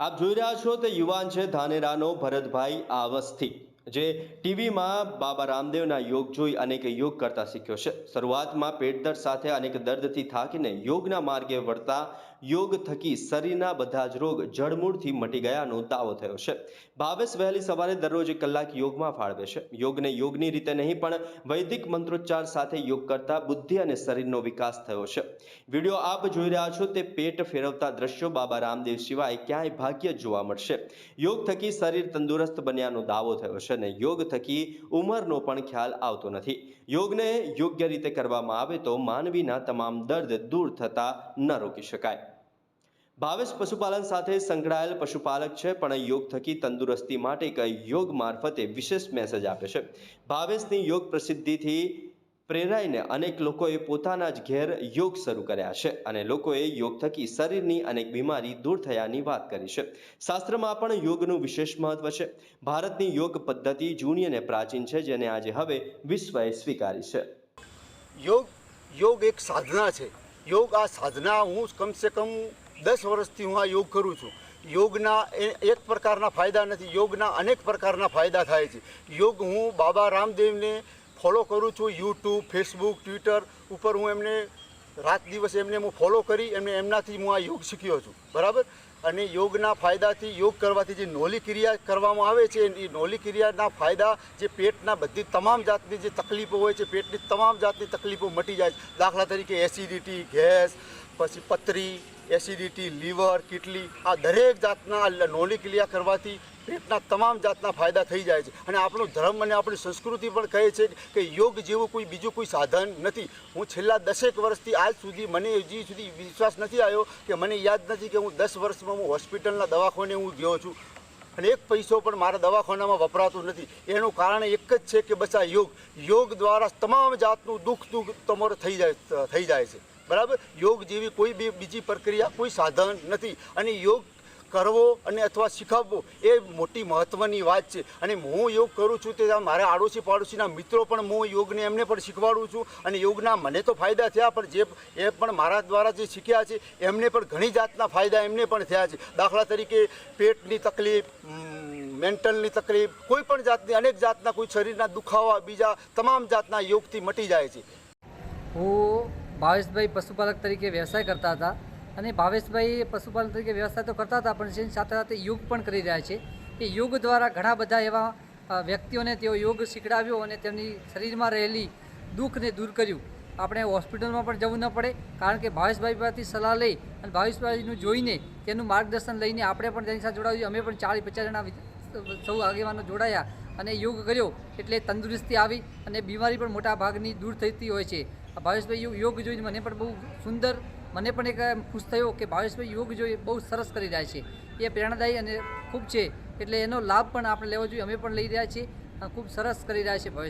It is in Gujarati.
આપ જોઈ રહ્યા છો તે યુવાન છે ધાનેરાનો ભરતભાઈ આવસ્થી, જે ટીવીમાં બાબા રામદેવના યોગ જોઈ અનેક યોગ કરતા શીખ્યો છે. શરૂઆતમાં પેટ દર્દ સાથે અનેક દર્દથી થાકીને યોગના માર્ગે વળતા યોગ થકી શરીરના બધા જ રોગ જડમૂળથી મટી ગયાનો દાવો થયો છે. ભાવેશ વહેલી સવારે દરરોજ કલાક યોગમાં ફાળવે છે. યોગને યોગની રીતે નહીં, પણ વૈદિક મંત્રોચ્ચાર સાથે યોગ કરતા બુદ્ધિ અને શરીરનો વિકાસ થયો છે. વીડિયો આપ જોઈ રહ્યા છો તે પેટ ફેરવતા દ્રશ્યો બાબા રામદેવ સિવાય ક્યાંય ભાગ્ય જોવા મળશે. યોગ થકી શરીર તંદુરસ્ત બન્યાનો દાવો થયો છે અને યોગ થકી ઉંમરનો પણ ખ્યાલ આવતો નથી. યોગને યોગ્ય રીતે કરવામાં આવે તો માનવીના તમામ દર્દ દૂર થતા ન રોકી શકાય. ભાવેશ પશુપાલન સાથે સંકળાયેલ પશુપાલક છે, પણ યોગ થકી તંદુરસ્તી માટે એક યોગ મારફતે વિશેષ મેસેજ આપે છે. ભાવેશની યોગ પ્રસિદ્ધિથી પ્રેરાઈને અનેક લોકોએ પોતાના જ ઘેર યોગ શરૂ કર્યા છે અને લોકોએ યોગ થકી શરીરની અનેક બીમારી દૂર થયાની વાત કરી છે. શાસ્ત્રમાં પણ યોગનું વિશેષ મહત્વ છે. ભારતની યોગ પદ્ધતિ જૂની અને પ્રાચીન છે, જેને આજે હવે વિશ્વએ સ્વીકારી છે. યોગ યોગ એક સાધના છે. યોગ આ સાધના હું કમસે કમ દસ વર્ષથી હું આ યોગ કરું છું. યોગના એક પ્રકારના ફાયદા નથી, યોગના અનેક પ્રકારના ફાયદા થાય છે. યોગ હું બાબા રામદેવને ફોલો કરું છું યુટ્યુબ ફેસબુક ટ્વિટર ઉપર હું એમને રાત દિવસ એમને હું ફોલો કરી એમને એમનાથી હું આ યોગ શીખ્યો છું. બરાબર? અને યોગના ફાયદાથી યોગ કરવાથી જે નોલી ક્રિયા કરવામાં આવે છે, એ નોલી ક્રિયાના ફાયદા જે પેટના બધી તમામ જાતની જે તકલીફો હોય છે, પેટની તમામ જાતની તકલીફો મટી જાય છે. દાખલા તરીકે એસિડિટી ગેસ, પછી પથરી એસિડિટી, લીવર કિટલી આ દરેક જાતના નોલી ક્રિયા કરવાથી પેટના તમામ જાતના ફાયદા થઈ જાય છે. અને આપણો ધર્મ અને આપણી સંસ્કૃતિ પણ કહે છે કે યોગ જેવું કોઈ બીજું કોઈ સાધન નથી. હું છેલ્લા દસેક વર્ષથી આજ સુધી મને હજી સુધી વિશ્વાસ નથી આવ્યો કે મને યાદ નથી કે હું દસ વર્ષમાં હું હોસ્પિટલના દવાખાને હું ગયો છું. અને એક પૈસો પણ મારા દવાખાનામાં વપરાતો નથી. એનું કારણ એક જ છે કે બસ આ યોગ. યોગ દ્વારા તમામ જાતનું દુઃખ દુઃખ તમારું થઈ જાય થઈ જાય છે. બરાબર? યોગ જેવી કોઈ બી બીજી પ્રક્રિયા, કોઈ સાધન નથી. અને યોગ કરવો અને અથવા શીખવવો એ મોટી મહત્ત્વની વાત છે. અને હું યોગ કરું છું તે મારા આડોશી પાડોશીના મિત્રો પણ હું યોગને એમને પણ શીખવાડું છું. અને યોગના મને તો ફાયદા થયા, પણ જે એ પણ મારા દ્વારા જે શીખ્યા છે, એમને પણ ઘણી જાતના ફાયદા એમને પણ થયા છે. દાખલા તરીકે પેટની તકલીફ મેન્ટલની તકલીફ, કોઈ પણ જાતની, અનેક જાતના કોઈ શરીરના દુખાવા, બીજા તમામ જાતના યોગથી મટી જાય છે. હું ભાવેશભાઈ પશુપાલક તરીકે વ્યવસાય કરતા હતા અને ભાવેશભાઈ પશુપાલન તરીકે વ્યવસાય તો કરતા હતા, પણ જેની સાથે સાથે યોગ પણ કરી રહ્યા છે. એ યોગ દ્વારા ઘણા બધા એવા વ્યક્તિઓને તેઓ યોગ શીખડાવ્યો અને તેમની શરીરમાં રહેલી દુઃખને દૂર કર્યું. આપણે હોસ્પિટલમાં પણ જવું ન પડે, કારણ કે ભાવેશભાઈ પાસેથી સલાહ લઈ અને ભાવેશભાઈનું જોઈને તેનું માર્ગદર્શન લઈને આપણે પણ તેની સાથે જોડાવ્યું અમે પણ ચાલીસ પચાસ જણા સૌ આગેવાનો જોડાયા અને યોગ કર્યો, એટલે તંદુરસ્તી આવી અને બીમારી પણ મોટા ભાગની દૂર થતી હોય છે. આ ભાવેશભાઈ યોગ- જોઈને મને પણ બહુ સુંદર, મને પણ એક ખુશ થયો કે ભાવેશભાઈ યોગ જોઈ બહુ સરસ કરી રહ્યા છે. એ પ્રેરણાદાયી અને ખૂબ છે. એટલે એનો લાભ પણ આપણે લેવો જોઈએ, અમે પણ લઈ રહ્યા છીએ. ખૂબ સરસ કરી રહ્યા છે ભાવેશ